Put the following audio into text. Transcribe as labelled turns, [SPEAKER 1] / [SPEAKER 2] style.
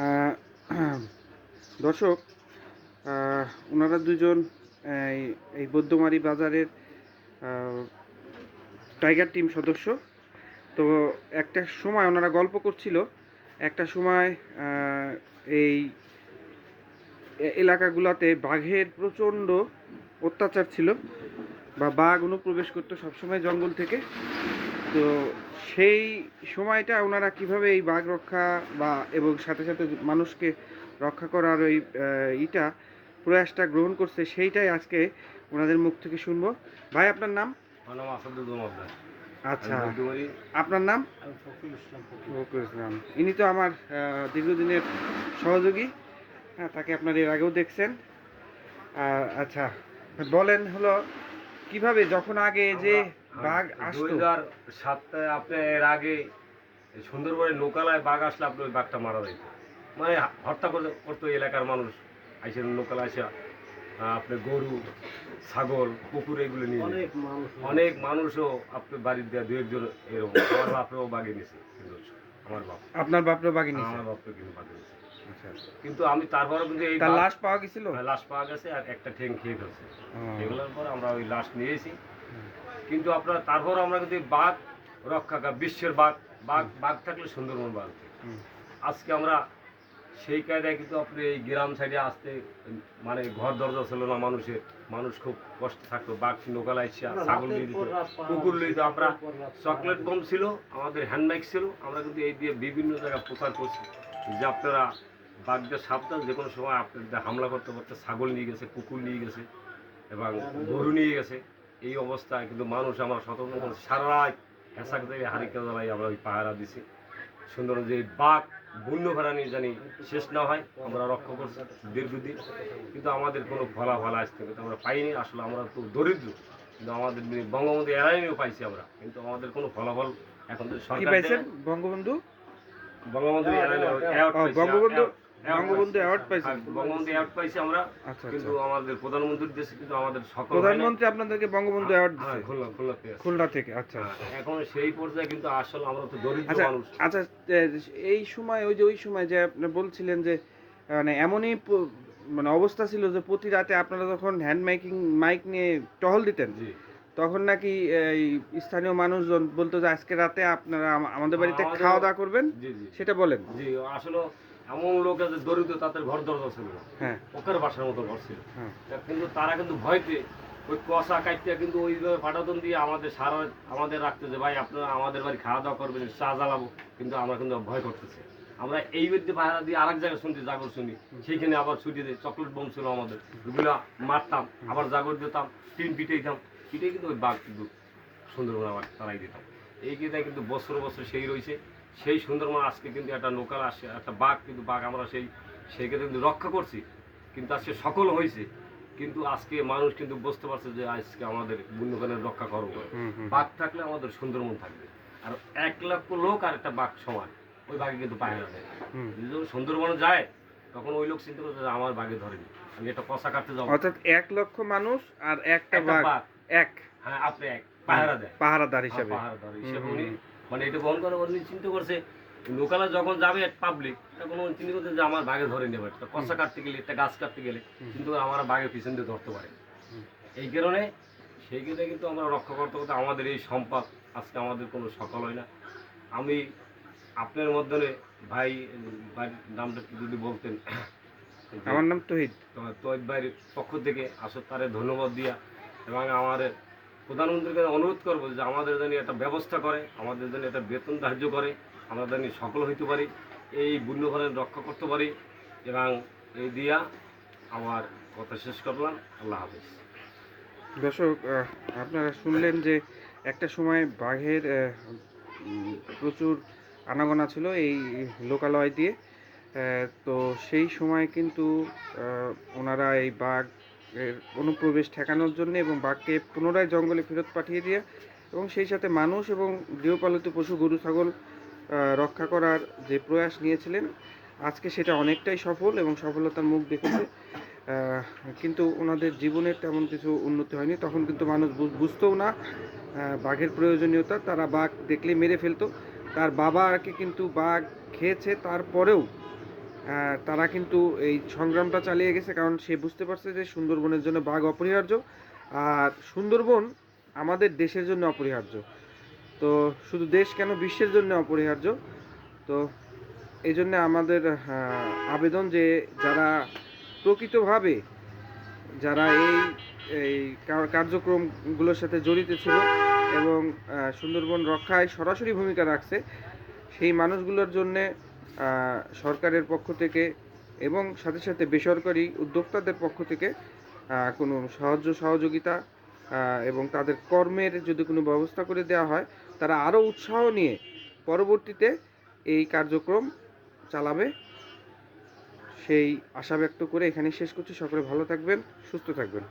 [SPEAKER 1] দর্শক ওনারা দুজন এই বৌদ্ধমারি বাজারের টাইগার টিম সদস্য। তো একটা সময় ওনারা গল্প করছিল, একটা সময় এই এলাকাগুলোতে বাঘের প্রচণ্ড অত্যাচার ছিল বা বাঘ অনুপ্রবেশ করতো সবসময় জঙ্গল থেকে। তো সেই সময়টা ওনারা কীভাবে এই বাঘ রক্ষা বা এবং সাথে সাথে মানুষকে রক্ষা করার ওই ইটা প্রয়াসটা গ্রহণ করছে সেইটাই আজকে ওনাদের মুখ থেকে শুনব। ভাই আপনার নাম?
[SPEAKER 2] নাম আসাদুদ্দুল
[SPEAKER 1] আচ্ছা। আপনার নাম?
[SPEAKER 2] ফখরুল ইসলাম
[SPEAKER 1] ইনি তো আমার দীর্ঘদিনের সহযোগী। হ্যাঁ তাকে আপনার এর আগেও দেখছেন। আচ্ছা। বলেন হলো কীভাবে যখন আগে যে বাঘ আসতো।
[SPEAKER 2] আপনি এর আগে সুন্দরবনের বাঘ আসলে আপনি ওই বাঘটা মারা যেত মানে হত্যা করতো এলাকার মানুষ। আইসে লোকালয় আসে আপনি গরু ছাগল কুকুর এগুলো নিয়ে যেত। অনেক মানুষও আপনি বাড়ির দেওয়া দু একজন এরকম। আমার বাপরেও নিছে কিন্তু আমার বাপ।
[SPEAKER 1] আপনার বাপরে বাঘে নিছে
[SPEAKER 2] আমার বাপরে কিন্তু নিছে
[SPEAKER 1] আচ্ছা আচ্ছা।
[SPEAKER 2] কিন্তু আমি তারপরে কিন্তু এই
[SPEAKER 1] লাশ পাওয়া গেছিল?
[SPEAKER 2] হ্যাঁ, লাশ পাওয়া গেছে আর একটা ঠ্যাং খেয়ে ফেলছে। এগুলোর পর আমরা ওই লাশ নিয়েছি। কিন্তু আপনার তারপর আমরা কিন্তু বাঘ রক্ষা বিশ্বের বাঘ বাঘ বাঘ থাকলে সুন্দরবন বাঘ আজকে আমরা সেই কায়দায় কিন্তু আপনি এই গ্রাম সাইডে আসতে মানে ঘর দরজা ছিল না মানুষের মানুষ খুব কষ্ট থাকতো বাঘ লোকালায় ছাগল নিয়ে দিত কুকুর নিয়ে দিত আমরা চকলেট বম ছিল আমাদের হ্যান্ডব্যাগ ছিল আমরা কিন্তু এই দিয়ে বিভিন্ন জায়গায় প্রচার করছি যে আপনারা বাঘদের সাবধান যে কোনো সময় আপনাদের হামলা করতে করতে ছাগল নিয়ে গেছে কুকুর নিয়ে গেছে এবং গরু নিয়ে গেছে। এই অবস্থায় কিন্তু মানুষ আমরা সতর্ক সারা রাত হেসাক থেকে হারিকা জ্বালাই আমরা ওই পাহারা দিছি। সুন্দর যে বাঘ বন্য প্রাণী জানি শেষ না হয় আমরা রক্ষা করছি দীর্ঘদিন। কিন্তু আমাদের কোনো ফলাফল আসতে কিন্তু আমরা পাইনি। আসলে আমরা তো দরিদ্র কিন্তু আমাদের বঙ্গবন্ধু এরাইনিও পাইছি আমরা। কিন্তু আমাদের কোনো ফলাফল এখন তো
[SPEAKER 1] কি
[SPEAKER 2] সরকার
[SPEAKER 1] বঙ্গবন্ধু?
[SPEAKER 2] বঙ্গবন্ধু
[SPEAKER 1] ও,
[SPEAKER 2] অ্যাওয়ার্ড পাইছি,
[SPEAKER 1] বঙ্গবন্ধু বঙ্গবন্ধু অ্যাওয়ার্ড পাইছেন
[SPEAKER 2] হ্যাঁ, বঙ্গবন্ধু অ্যাওয়ার্ড পাইছি আমরা।
[SPEAKER 1] আচ্ছা
[SPEAKER 2] কিন্তু
[SPEAKER 1] আচ্ছা
[SPEAKER 2] আমাদের প্রধানমন্ত্রীর দেশে কিন্তু আমাদের সকল
[SPEAKER 1] প্রধানমন্ত্রী আপনাদেরকে বঙ্গবন্ধু অ্যাওয়ার্ড দিচ্ছে
[SPEAKER 2] খুলনা খুলনাতে
[SPEAKER 1] খুলনা থেকে আচ্ছা
[SPEAKER 2] এখন সেই পর্যায়ে কিন্তু আসলে আমরা তো দরিদ্র মানুষ।
[SPEAKER 1] আচ্ছা এই সময় ওই যে ওই সময় যে আপনি বলছিলেন যে মানে এমনই মানে অবস্থা ছিল যে প্রতি রাতে আপনারা যখন হ্যান্ড মাইকিং মাইক নিয়ে টহল দিতেন তখন নাকি এই স্থানীয় মানুষজন বলতো যে আজকে রাতে আপনারা আমাদের বাড়িতে খাওয়া দাওয়া করবেন? সেটা বলেন।
[SPEAKER 2] জি আসলে এমন লোক আছে দরিদ্র তাদের ঘর দরজা ছিল না।
[SPEAKER 1] হ্যাঁ।
[SPEAKER 2] ওকের বাসার মতো ঘর ছিল।
[SPEAKER 1] হ্যাঁ।
[SPEAKER 2] কিন্তু তারা কিন্তু ভয়তে ওই কষা কাইটটা কিন্তু ওইভাবে পাঠাতন দিয়ে আমাদের সারা আমাদের রাখতে যে ভাই আপনারা আমাদের বাড়ি খাওয়া দাওয়া করবেন চা জ্বালাবো। কিন্তু আমরা কিন্তু ভয় করতেছি আমরা এই বাড়িতে পাহারা দিয়ে আরেক জায়গায় শুনছি জাগর শুনি। সেইখানে আবার ছুটি দিয়ে। চকলেট বোম ছিল আমাদের। ওগুলো মারতাম আবার জাগর দিতাম টিন পিটাইতাম। পিটে কিন্তু ওই বাঘ কিন্তু সুন্দরবন আবার তারাই দিতাম। এই কিন্তু কিন্তু বছর বছর সেই রয়েছে। সেই সুন্দরবন আজকে কিন্তু একটা লোকাল আসে একটা বাঘ কিন্তু বাঘ আমরা সেই সেইকে কিন্তু রক্ষা করছি। কিন্তু আজকে সকল হয়েছে। কিন্তু আজকে মানুষ কিন্তু বুঝতে পারছে যে আজকে আমাদের বন্যপ্রাণীর রক্ষা করব। বাঘ থাকলে আমাদের সুন্দরবন থাকবে। আর এক লক্ষ লোক আর একটা বাঘ সমান। ওই বাঘে কিন্তু দেয়।
[SPEAKER 1] হুম।
[SPEAKER 2] যখন সুন্দরবনে যায় তখন ওই লোক চিন্তা করছে যে আমার বাঘে ধরেনি। আমি একটা কষা কাটতে যাব।
[SPEAKER 1] অর্থাৎ এক লক্ষ মানুষ আর একটা বাঘ এক।
[SPEAKER 2] হ্যাঁ আপনি এক। পাহারা দেয়
[SPEAKER 1] পাহারাদার হিসাবে।
[SPEAKER 2] পাহারাদার হিসেবে উনি। মানে এটা বহন করে উনি চিন্তা করছে লোকালে যখন যাবে পাবলিক তখন উনি চিন্তা করছে যে আমার বাঘে ধরে নেবে কষা কাটতে গেলে একটা গাছ কাটতে গেলে কিন্তু আমার বাঘের পিছন দিয়ে ধরতে পারে। এই কারণে সেই ক্ষেত্রে কিন্তু আমরা রক্ষা করতে করতে আমাদের এই সম্পদ আজকে আমাদের কোনো সকাল হয় না। আমি আপনার মধ্যে ভাই ভাইয়ের নামটা যদি বলতেন।
[SPEAKER 1] আমার নাম তহিদ।
[SPEAKER 2] তৈব ভাইয়ের পক্ষ থেকে আসলে তারে ধন্যবাদ দিয়া এবং আমার প্রধানমন্ত্রীর কাছে অনুরোধ করব যে আমাদের জন্য একটা ব্যবস্থা করে, আমাদের জন্য একটা বেতন ধার্য করে, আমরা জানি সফল হইতে পারি, এই বন্যপ্রাণী রক্ষা করতে পারি। এবং এই দিয়া আমার কথা শেষ করলাম। আল্লাহ হাফিজ।
[SPEAKER 1] দর্শক আপনারা শুনলেন যে একটা সময় বাঘের প্রচুর আনাগোনা ছিল এই লোকালয় দিয়ে। তো সেই সময় কিন্তু ওনারা এই বাঘের অনুপ্রবেশ ঠেকানোর জন্য এবং বাঘকে পুনরায় জঙ্গলে ফেরত পাঠিয়ে দিয়ে এবং সেই সাথে মানুষ এবং গৃহপালিত পশু, গরু, ছাগল রক্ষা করার যে প্রয়াস নিয়েছিলেন, আজকে সেটা অনেকটাই সফল এবং সফলতার মুখ দেখেছে। কিন্তু ওনাদের জীবনের তেমন কিছু উন্নতি হয়নি। তখন কিন্তু মানুষ বুঝ- বুঝতেও না বাঘের প্রয়োজনীয়তা। তারা বাঘ দেখলে মেরে ফেলতো। তার বাবাকে কিন্তু বাঘ খেয়েছে, তারপরেও তারা কিন্তু এই সংগ্রামটা চালিয়ে গেছে, কারণ সে বুঝতে পারছে যে সুন্দরবনের জন্য বাঘ অপরিহার্য, আর সুন্দরবন আমাদের দেশের জন্য অপরিহার্য। তো শুধু দেশ কেন বিশ্বের জন্য অপরিহার্য? তো এই জন্য আমাদের আবেদন যে যারা প্রকৃতভাবে যারা এই এই কার্যক্রমগুলোর সাথে জড়িত ছিল এবং সুন্দরবন রক্ষায় সরাসরি ভূমিকা রাখছে, সেই মানুষগুলোর জন্যে সরকারের পক্ষ থেকে এবং সাথে সাথে বেসরকারি উদ্যোক্তাদের পক্ষ থেকে কোনো সাহায্য সহযোগিতা এবং তাদের কর্মের যদি কোনো ব্যবস্থা করে দেওয়া হয়, তারা আরও উৎসাহ নিয়ে পরবর্তীতে এই কার্যক্রম চালাবে। সেই আশা ব্যক্ত করে এখানে শেষ করছি। সকলে ভালো থাকবেন, সুস্থ থাকবেন।